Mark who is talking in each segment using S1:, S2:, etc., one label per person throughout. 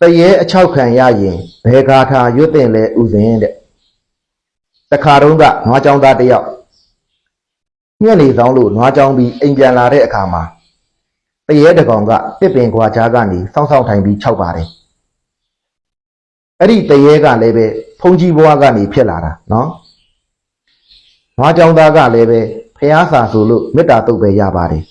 S1: တရေအချောက်ခံရရင်ဘယ်ဂါထာရွတ်တင်လဲဥစဉ်တဲ့တခါတုန်းကနွားကြောင်သားတစ်ယောက်ညနေဆောင်လို့နွားကြောင်ပြီးအိမ်ပြန်လာတဲ့အခါမှာတရေတကောင်ကတစ်ပင်ခွာချားကနေစောင်းစောင်းထိုင်ပြီးခြောက်ပါတယ်အဲ့ဒီတရေကလည်းပဲဖုန်ကြီးဘွားကနေဖြစ်လာတာနော်နွားကြောင်သားကလည်းပဲဖះစာဆိုလို့မေတ္တာတုတ်ပဲရပါတယ်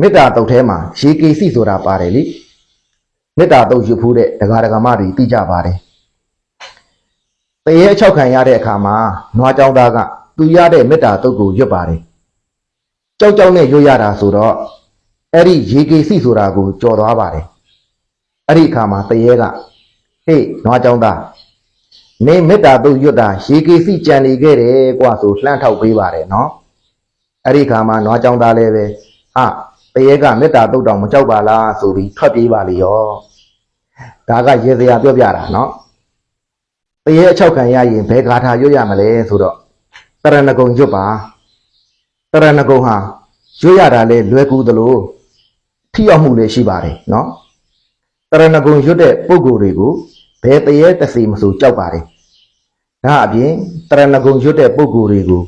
S1: မေတ္တာတုတ်ထဲမှာရေကေစီဆိုတာပါတယ်လေ မေတ္တာတုတ်ယူဖူးတဲ့ဒကာဒကာမတွေသိကြပါတယ်။တရေအချောက်ခံရတဲ့အခါမှာနွားကြောင်သားကသူရတဲ့မေတ္တာတုတ်ကိုရွတ်ပါတယ်။ကြောက်ကြောက်နဲ့ရွတ်ရတာဆိုတော့အဲ့ဒီရေကေစီဆိုတာကိုကြော်သွားပါတယ်။အဲ့ဒီအခါမှာတရေကဟေးနွားကြောင်သားနေမေတ္တာတုတ်ရွတ်တာရေကေစီကြံနေခဲ့တယ်ကွာဆိုလှမ်းထောက်ပေးပါတယ်နော်။အဲ့ဒီအခါမှာနွားကြောင်သားလည်းပဲဟာ တရေကမေတ္တာတုတ်တောင်မကြောက်ပါလားဆိုပြီးထွက်ပြေးပါလေရော။ဒါကရေစရာပြောပြတာနော်။တရေအချောက်ခံရရင်ဘယ်ဂါထာရွတ်ရမလဲဆိုတော့တရဏဂုံရွတ်ပါ။တရဏဂုံဟာရွတ်ရတာလေလွယ်ကူသလိုထိရောက်မှုလည်းရှိပါတယ်နော်။တရဏဂုံရွတ်တဲ့ပုံကိုယ်တွေကိုဘယ်တရေတစီမဆိုကြောက်ပါတယ်။ဒါအပြင်တရဏဂုံရွတ်တဲ့ပုံကိုယ်တွေကို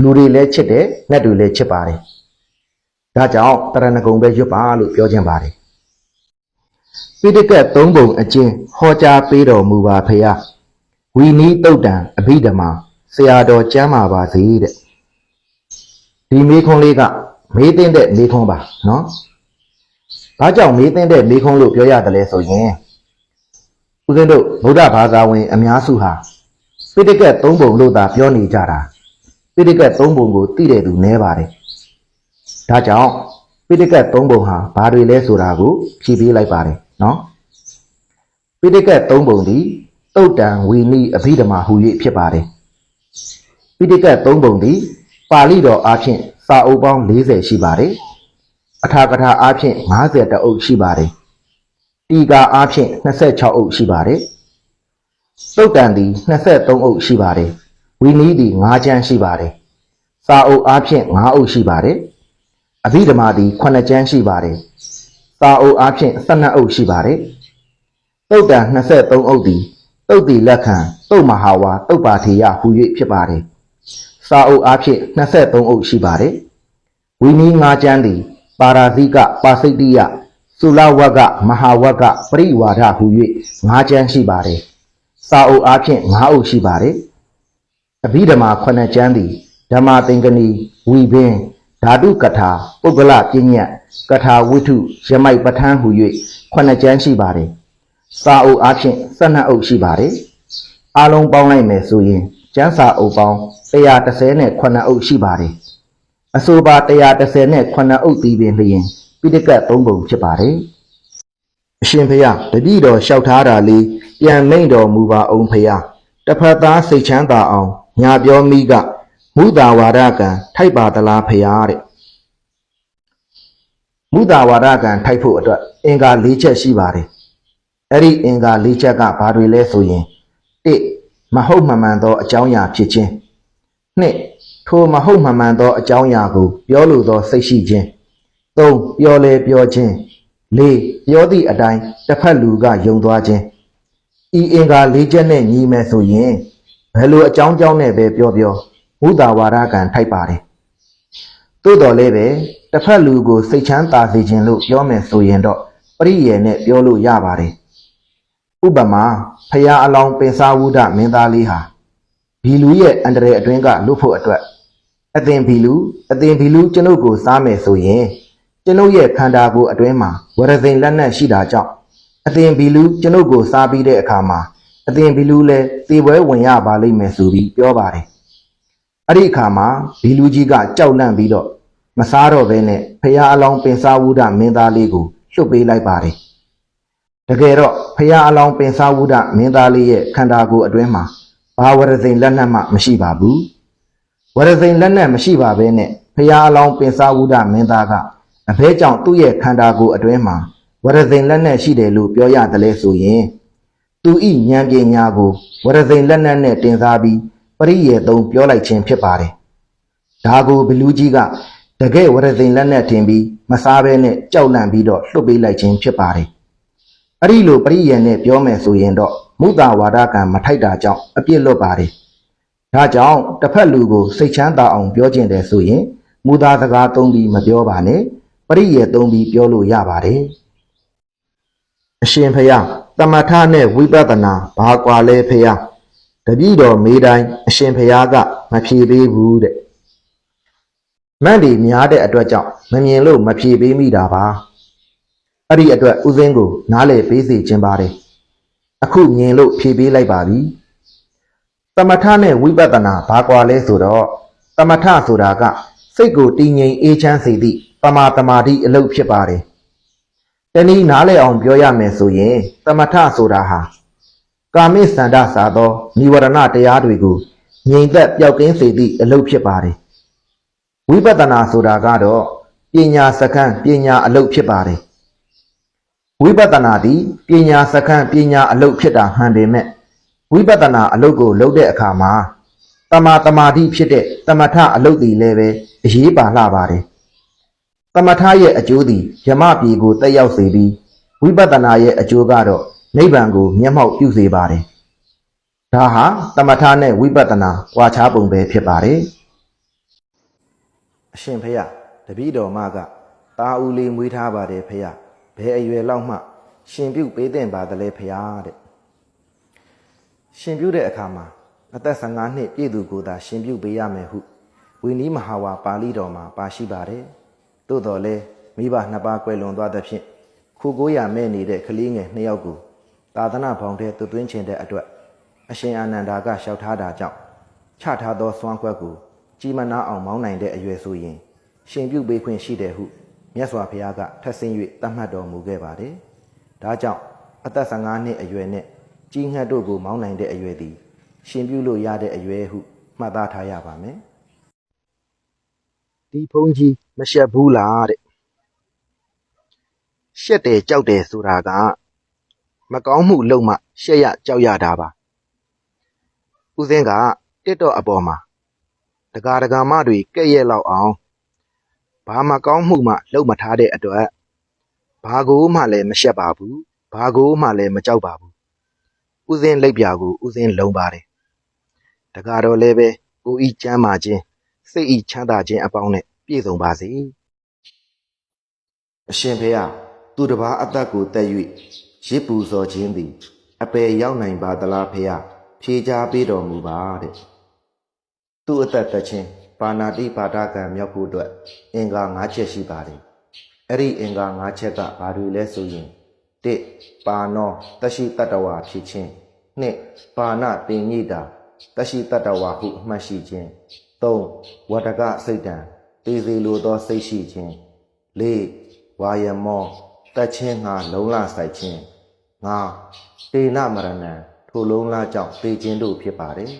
S1: လူတွေလည်းချစ်တယ်ငှက်တွေလည်းချစ်ပါတယ်။ ဒါကြောင့်တရဏဂုံပဲရွတ်ပါလို့ပြောခြင်းပါတယ်။ပိဋကတ်သုံးပုံအကျင့်ဟောကြားပေးတော်မူပါဖေယ။ဝီနီးတုတ်တံအဘိဓမ္မာဆရာတော်ကျမ်းပါပါစေတဲ့။ဒီမေခွန်းလေးကမေးတဲ့မေခွန်းပါနော်။ဘာကြောင့်မေးတဲ့မေခွန်းလို့ပြောရတယ်လဲဆိုရင်ဦးဇင်းတို့ဗုဒ္ဓဘာသာဝင်အများစုဟာပိဋကတ်သုံးပုံလို့သာပြောနေကြတာပိဋကတ်သုံးပုံကိုသိတဲ့သူနည်းပါတယ်။ ဒါကြောင့်ပိဋကတ်သုံးပုံဟာဘာတွေလဲဆိုတာကိုဖြည့်ပေးလိုက်ပါတယ်နော်။ပိဋကတ်သုံးပုံသည်တုတ်တံဝီနိအဘိဓမ္မာဟူ၍ဖြစ်ပါတယ်။ပိဋကတ်သုံးပုံသည်ပါဠိတော်အားဖြင့်စာအုပ်ပေါင်း40ရှိပါတယ်။အထာကထာအားဖြင့်50တအုပ်ရှိပါတယ်။တီကာအားဖြင့်26အုပ်ရှိပါတယ်။တုတ်တံသည်23အုပ်ရှိပါတယ်။ဝီနိသည်5ချမ်းရှိပါတယ်။စာအုပ်အားဖြင့်5အုပ်ရှိပါတယ်။ အဘိဓမ္မာသည်9ချမ်းရှိပါတယ်။စာအုပ်အားဖြင့်12အုပ်ရှိပါတယ်။တုတ်တံ23အုပ်သည်တုတ်တီလက်ခံတုတ်မဟာဝါတုတ်ပါထေယဟူ၍ဖြစ်ပါတယ်။စာအုပ်အားဖြင့်23အုပ်ရှိပါတယ်။ဝီနီ5ချမ်းသည် ပါရာဇိကပါစိတ္တိယသုလဝကမဟာဝကပရိဝါဒဟူ၍5ချမ်းရှိပါတယ်။စာအုပ်အားဖြင့်5အုပ်ရှိပါတယ်။အဘိဓမ္မာ9ချမ်းသည်ဓမ္မသင်္ကနီဝီဘင်း ဓာတုကထာပုဂ္ဂလပညတ်ကထာဝိထုရမိုက်ပဋ္ဌာန်းဟူ၍9ချမ်းရှိပါတယ်။စာအုပ်အားဖြင့်12အုပ်ရှိပါတယ်။အားလုံးပေါင်းလိုက်မယ်ဆိုရင်ကျမ်းစာအုပ်ပေါင်း130နဲ့9အုပ်ရှိပါတယ်။အဆိုပါ130နဲ့9အုပ်ပြီးပင်လျင်ပိဋကတ်3ပုံဖြစ်ပါတယ်။အရှင်ဖေယတတိတော်လျှောက်ထားတာလေးပြန်မိန့်တော်မူပါအောင်ဖေယတစ်ဖက်သားစိတ်ချမ်းသာအောင်ညာပြောမိက မုသာဝါဒကံထိုက်ပါသလားဖေယတဲ့မုသာဝါဒကံထိုက်ဖို့အတွက်အင်္ဂါ၄ချက်ရှိပါတယ်အဲ့ဒီအင်္ဂါ၄ချက်ကဘာတွေလဲဆိုရင်၁မဟုတ်မမှန်သောအကြောင်းအရာဖြစ်ခြင်း၂ထိုမဟုတ်မမှန်သောအကြောင်းအရာကို ပြောလိုသောစိတ်ရှိခြင်း၃ပြောလဲပြောခြင်း၄ပြောသည့်အတိုင်းတစ်ဖက်လူကယုံသွားခြင်းဤအင်္ဂါ၄ချက်နဲ့ညီမယ်ဆိုရင်ဘယ်လိုအကြောင်းကြောင်းနဲ့ပဲပြောပြော မုသာဝါဒကံထိုက်ပါတယ်သို့တော်လည်းပဲတစ်ဖက်လူကိုစိတ်ချမ်းသာစေခြင်းလို့ပြောမယ်ဆိုရင်တော့ပရိယေနဲ့ပြောလို့ရပါတယ်ဥပမာဖရာအလောင်းပင်စာဝုဒမင်းသားလေးဟာဘီလူရဲ့အန္တရာယ်အတွင်းကလွတ်ဖို့အတွက်အသင်ဘီလူအသင်ဘီလူကျွန်ုပ်ကိုစားမယ်ဆိုရင်ကျွန်ုပ်ရဲ့ခန္ဓာကိုယ်အတွင်းမှာဝရဇိန်လက်နက်ရှိတာကြောင့်အသင်ဘီလူကျွန်ုပ်ကိုစားပြီးတဲ့အခါမှာအသင်ဘီလူလည်းသေပွဲဝင်ရပါလိမ့်မယ်ဆိုပြီးပြောပါတယ် အဲ့ဒီအခါမှာဘီလူကြီးကကြောက်လန့်ပြီးတော့မစားတော့ဘဲနဲ့ဖရာအလောင်းပင်စာဝုဒမင်းသားလေးကိုလွတ်ပေးလိုက်ပါတယ်တကယ်တော့ဖရာအလောင်းပင်စာဝုဒမင်းသားလေးရဲ့ခန္ဓာကိုယ်အတွင်းမှာဘာဝရဇိန်လက်နက်မှမရှိပါဘူးဝရဇိန်လက်နက်မရှိပါဘဲနဲ့ဖရာအလောင်းပင်စာဝုဒမင်းသားကအဘဲကြောင့်သူ့ရဲ့ခန္ဓာကိုယ်အတွင်းမှာဝရဇိန်လက်နက်ရှိတယ်လို့ပြောရတယ်လဲဆိုရင်သူဤဉာဏ်ပညာကိုဝရဇိန်လက်နက်နဲ့တင်စားပြီး ပရိယေသုံးပြောလိုက်ခြင်းဖြစ်ပါတယ်ဒါကိုဘလူးကြီးကတကယ်ဝရဇိန်လက်နက်တင်ပြီးမစားဘဲနဲ့ကြောက်လန့်ပြီးတော့လွတ်ပေးလိုက်ခြင်းဖြစ်ပါတယ်အဲ့ဒီလိုပရိယေနဲ့ပြောမယ်ဆိုရင်တော့မုဒ္ဒဝါဒကံမထိုက်တာကြောင့်အပြစ်လွတ်ပါတယ်ဒါကြောင့်တစ်ဖက်လူကိုစိတ်ချမ်းသာအောင်ပြောကျင်တယ်ဆိုရင်မူသားစကားသုံးပြီးမပြောပါနဲ့ပရိယေသုံးပြီးပြောလို့ရပါတယ်အရှင်ဖျားတမထနဲ့ဝိပဿနာဘာကွာလဲဖျားတ ပည့်တော်မေးတိုင်းအရှင်ဖျားကမဖြေပေးဘူးတဲ့မန့်ဒီများတဲ့အတွက်ကြောင့်မမြင်လို့မဖြေပေးမိတာပါအဲ့ဒီအတွက်ဥစဉ်ကို နားလေပေးစီခြင်းပါတယ်အခုမြင်လို့ဖြေပေးလိုက်ပါပြီတမထနဲ့ဝိပဿနာဘာကွာလဲဆိုတော့တမထဆိုတာက စိတ်ကိုတည်ငြိမ်အေးချမ်းစေသည့်ပမာတမာတိအလုပ်ဖြစ်ပါတယ်တနည်းနားလည်အောင်ပြောရမယ်ဆိုရင်တမထဆိုတာဟာ ကာမိစန္ဒစာသောនិဝရဏတရားတွေကိုငြိမ်သက်ပျောက်ကင်းစေသည့်အလုပ်ဖြစ်ပါတယ်ဝိပဿနာဆိုတာကတော့ပညာစကံပညာအလုပ်ဖြစ်ပါတယ်ဝိပဿနာသည်ပညာစကံပညာအလုပ်ဖြစ်တာမှန်ပေမဲ့ဝိပဿနာအလုပ်ကိုလုပ်တဲ့အခါမှာတမာတမာတိဖြစ်တဲ့တမထအလုပ်တွေလည်းပဲအရေးပါလှပါတယ်တမထရဲ့အကျိုးသည်ယမပြေကိုတက်ရောက်စေပြီးဝိပဿနာရဲ့အကျိုးကတော့ နိဗ္ဗာန်ကိုမျက်မှောက်ပြုစေပါတယ်ဒါဟာတမထနဲ့ဝိပဿနာကွာခြားပုံပဲဖြစ်ပါတယ်အရှင်ဖေယတပည့်တော်မကတာဦးလေးမွေးထားပါတယ်ဖေယဘယ်အရွယ်လောက်မှ ရှင်ပြုတ်ပေးတဲ့ပါသလဲဖေယတဲ့ရှင်ပြုတ်တဲ့အခါမှာအသက်15နှစ်ပြည့်သူကိုသာရှင်ပြုတ်ပေးရမယ်ဟုဝိနည်းမဟာဝါပါဠိတော်မှာပါရှိပါတယ်သို့တော်လဲမိဘနှစ်ပါးကွယ်လွန်သွားသဖြင့်ခုကိုရမဲ့နေတဲ့ကလေးငယ်နှစ်ယောက်ကို သာသနာဖောင်တဲ့သွသွင်းခြင်းတဲ့အတွက်အရှင်အာနန္ဒာကလျှောက်ထားတာကြောင့်ချထားသောစွမ်းခွက်ကိုကြီးမနာအောင်မောင်းနိုင်တဲ့အရွယ်ဆိုရင် ရှင်ပြုတ်ပေးခွင့်ရှိတယ်ဟုမြတ်စွာဘုရားကထပ်ဆင်း၍တတ်မှတ်တော်မူခဲ့ပါတယ်။ဒါကြောင့်အသက်15နှစ်အရွယ်နဲ့ကြီးငှက်တို့ကိုမောင်းနိုင်တဲ့အရွယ်သည် ရှင်ပြုလို့ရတဲ့အရွယ်ဟုမှတ်သားထားရပါမယ်။ဒီဖုန်းကြီးမရှက်ဘူးလားတဲ့။ရှက်တယ်ကြောက်တယ်ဆိုတာက မကောင်းမှုလုပ်မှရှက်ရကြောက်ရတာပါ။ဦးစင်းကတစ်တော့အပေါ်မှာတကာတကာမတွေကဲ့ရဲ့လောက်အောင်ဘာမှကောင်းမှုမှလုပ်မထားတဲ့အတွက်ဘာကိုမှလည်းမရှက်ပါဘူးဘာကိုမှလည်းမကြောက်ပါဘူးဥစဉ်လက်ပြာကိုဥစဉ်လုံးပါတယ်တကားတော့လည်းပဲကိုဤချမ်းမာခြင်းစိတ်ဤချမ်းသာခြင်းအပေါင်းနဲ့ပြည့်စုံပါစေအရှင်ဖေယသူတစ်ပါးအသက်ကိုတက်၍ ရစ်ပူဇော်ခြင်းသည် အပေရောက်နိုင်ပါသလားဖေယဖြေချပေးတော်မူပါတဲ့သူ့အသက်သက်ချင်းပါဏာတိပါဒကံမြောက်ဖို့အတွက်အင်္ဂါ၅ချက်ရှိပါတယ်အဲ့ဒီအင်္ဂါ၅ချက်ကဘာတွေလဲဆိုရင်၁ပါနောတရှိတတ္တဝါဖြစ်ခြင်း၂ပါဏတင်ညိတာတရှိတတ္တဝါဟုအမှတ်ရှိခြင်း၃ဝတ္တကစိတ်တံတေစီလိုသောစိတ်ရှိခြင်း၄ဝါယမော တက်ချင်းငါလုံလဆိုင်ခြင်း၅တေနမရဏံထိုလုံးလားကြောင့်သိခြင်းတို့ဖြစ်ပါတယ်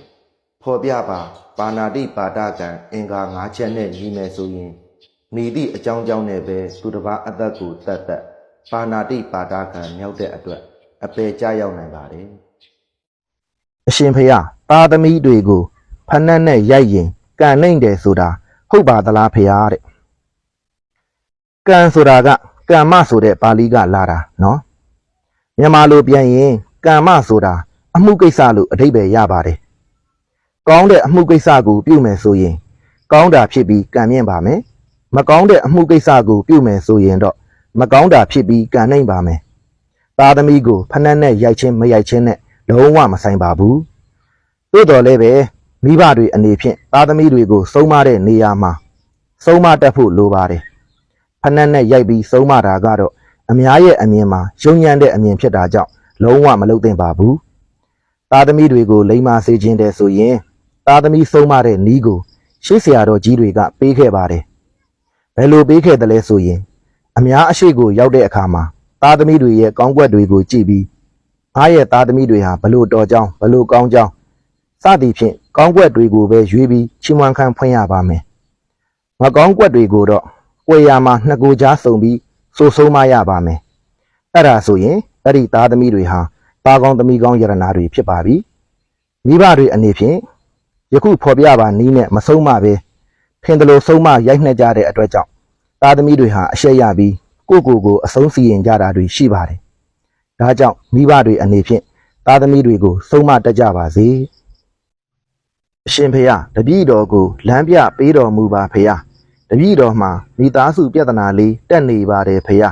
S1: ဖော်ပြပါပါဏာတိပါဒကံအင်္ဂါ၅ချက်နဲ့ညီမယ်ဆိုရင်မိသည့်အကြောင်းကြောင့်နဲ့ပဲသူတစ်ပါးအသက်ကိုတတ်တတ်ပါဏာတိပါဒကံမြောက်တဲ့အတွက်အပေကြရောက်နိုင်ပါတယ်အရှင်ဖေယသားသမီးတွေကိုဖဏတ်နဲ့ရိုက်ရင်ကံနိုင်တယ်ဆိုတာဟုတ်ပါသလားဖေယတဲ့ကံဆိုတာက ကမ္မဆိုတဲ့ပါဠိကလာတာနော်မြန်မာလိုပြန်ရင်ကမ္မဆိုတာအမှုကိစ္စလို့အဓိပ္ပာယ်ရပါတယ်ကောင်းတဲ့အမှုကိစ္စကိုပြုမယ်ဆိုရင် ကောင်းတာဖြစ်ပြီးကံမြင့်ပါမယ်မကောင်းတဲ့အမှုကိစ္စကိုပြုမယ်ဆိုရင်တော့မကောင်းတာဖြစ်ပြီးကံနှိမ့်ပါမယ်သားသမီးကိုဖနှက်နဲ့ရိုက်ချင်းမရိုက်ချင်းနဲ့လုံးဝမဆိုင်ပါဘူးသို့တော်လည်းပဲမိဘတွေအနေဖြင့်သားသမီးတွေကိုစုံမတဲ့နေရာမှာစုံမတတ်ဖို့လိုပါတယ် ဖနှက်နဲ့ရိုက်ပြီးစုံမတာကတော့အများရဲ့အမြင်မှာယုံညံ့တဲ့အမြင်ဖြစ်တာကြောင့်လုံးဝမလုပ်သင့်ပါဘူးသားသမီးတွေကိုလိမ္မာစေခြင်းတဲ့ဆိုရင်သားသမီးဆုံးမတဲ့နီးကိုရှေ့ဆရာတော်ကြီးတွေကပေးခဲ့ပါတယ်။ဘယ်လိုပေးခဲ့တယ်လဲဆိုရင် အများအရှိကိုရောက်တဲ့အခါမှာသားသမီးတွေရဲ့ကောင်းကွက်တွေကိုကြည့်ပြီးအားရဲ့သားသမီးတွေဟာဘလို့တော်ကြောင်းဘလို့ကောင်းကြောင်းစသည်ဖြင့်ကောင်းကွက်တွေကိုပဲရွေးပြီးချီးမွမ်းခန်းဖွင့်ရပါမယ်။မကောင်းကွက်တွေကိုတော့ွေ ရမှာနှစ်ကိုကြားစုံပြီးစိုးဆုံးမရပါမယ်။အဲ့ဒါဆိုရင်အဲ့ဒီသားသမီးတွေဟာသားကောင်းသမီးကောင်းယရနာတွေဖြစ်ပါပြီ။မိဘတွေအနေဖြင့်ယခုဖော်ပြပါနီးနဲ့မဆုံးမပဲဖင်တလို့ဆုံးမရိုက်နှက်ကြတဲ့အတွက်ကြောင့်သားသမီးတွေဟာအရှက်ရပြီးကိုကိုကိုအဆုံးစီရင်ကြတာတွေရှိပါတယ်ဒါကြောင့်မိဘတွေအနေဖြင့်သားသမီးတွေကိုဆုံးမတတ်ကြပါစေအရှင်ဖေယတပည့်တော်ကိုလမ်းပြပေးတော်မူပါဖေယ တပည့်တော်မှာမိသားစုပြဿနာလေးတက်နေပါတယ်ဖေယ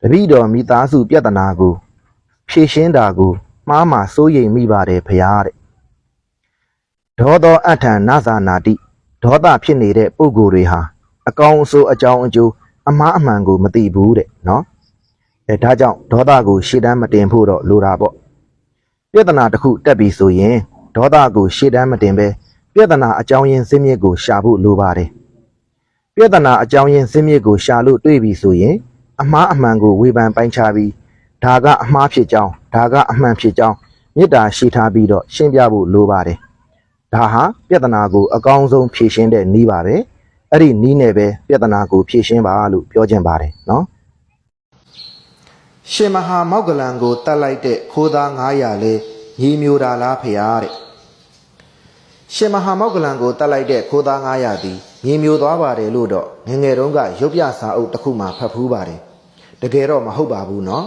S1: တပည့်တော်မိသားစုပြဿနာကိုဖြေရှင်းတာကိုမှားမှစိုးရိမ်မိပါတယ်ဖေယတဲ့ဒေါသောအထံနာဇာနာတိဒေါသဖြစ်နေတဲ့ပုဂ္ဂိုလ်တွေဟာအကောင်အဆိုးအကြောင်းအကျိုးအမှားအမှန်ကိုမသိဘူးတဲ့နော်အဲဒါကြောင့်ဒေါသကိုရှေ့တန်းမတင်ဖို့တော့လိုတာပေါ့ပြဿနာတစ်ခုတက်ပြီဆိုရင်ဒေါသကိုရှေ့တန်းမတင်ပဲပြဿနာအကြောင်းရင်းစင်းမြစ်ကိုရှာဖို့လိုပါတယ် ပြဿနာအကြောင်းရင်းစင်းမြစ်ကိုရှာလို့တွေ့ပြီဆိုရင် အမှားအမှန်ကိုဝေဖန်ပိုင်းခြားပြီးဒါကအမှားဖြစ်ကြောင်းဒါကအမှန်ဖြစ်ကြောင်းမေတ္တာရှိထားပြီးတော့ရှင်းပြဖို့လိုပါတယ်ဒါဟာပြဿနာကိုအကောင်းဆုံးဖြေရှင်းတဲ့နည်းပါပဲအဲ့ဒီနည်းနဲ့ပဲပြဿနာကိုဖြေရှင်းပါလို့ပြောချင်ပါတယ်နော်ရှင်မဟာမောက္ကလံကိုတတ်လိုက်တဲ့ခိုးသား900လဲညီမျိုးတာလားဖရာတဲ့ ရှင်မဟာမောက္ကလံကိုတတ်လိုက်တဲ့ခိုးသား900သည်ညီမျိုးသွားပါတယ်လို့တော့ငယ်ငယ်တုန်းကရုပ်ပြစာအုပ်တစ်ခုမှဖတ်ဖူးပါတယ်တကယ်တော့မဟုတ်ပါဘူးနော်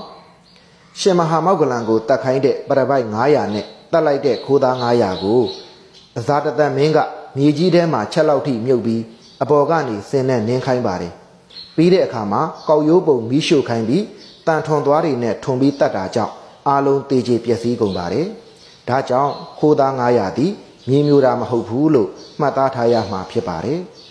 S1: ရှင်မဟာမောက္ကလံကိုတတ်ခိုင်းတဲ့ပရပိုက်900နဲ့တတ်လိုက်တဲ့ခိုးသား900ကိုအဇာတသက်မင်းကမြေကြီးထဲမှာချက်လောက်ထိမြုပ်ပြီးအပေါ်ကနေဆင်းနဲ့နင်းခိုင်းပါတယ်ပြီးတဲ့အခါမှာကောက်ရိုးပုံမီးရှို့ခိုင်းပြီးတန်ထွန်သွားတွေနဲ့ထွန်ပြီးတတ်တာကြောင့်အာလုံးတေချေပျက်စီးကုန်ပါတယ်။ဒါကြောင့်ခိုးသား900သည် မြေမျိုးတာမဟုတ်ဘူးလို့မှတ်သားထားရမှာဖြစ်ပါတယ်။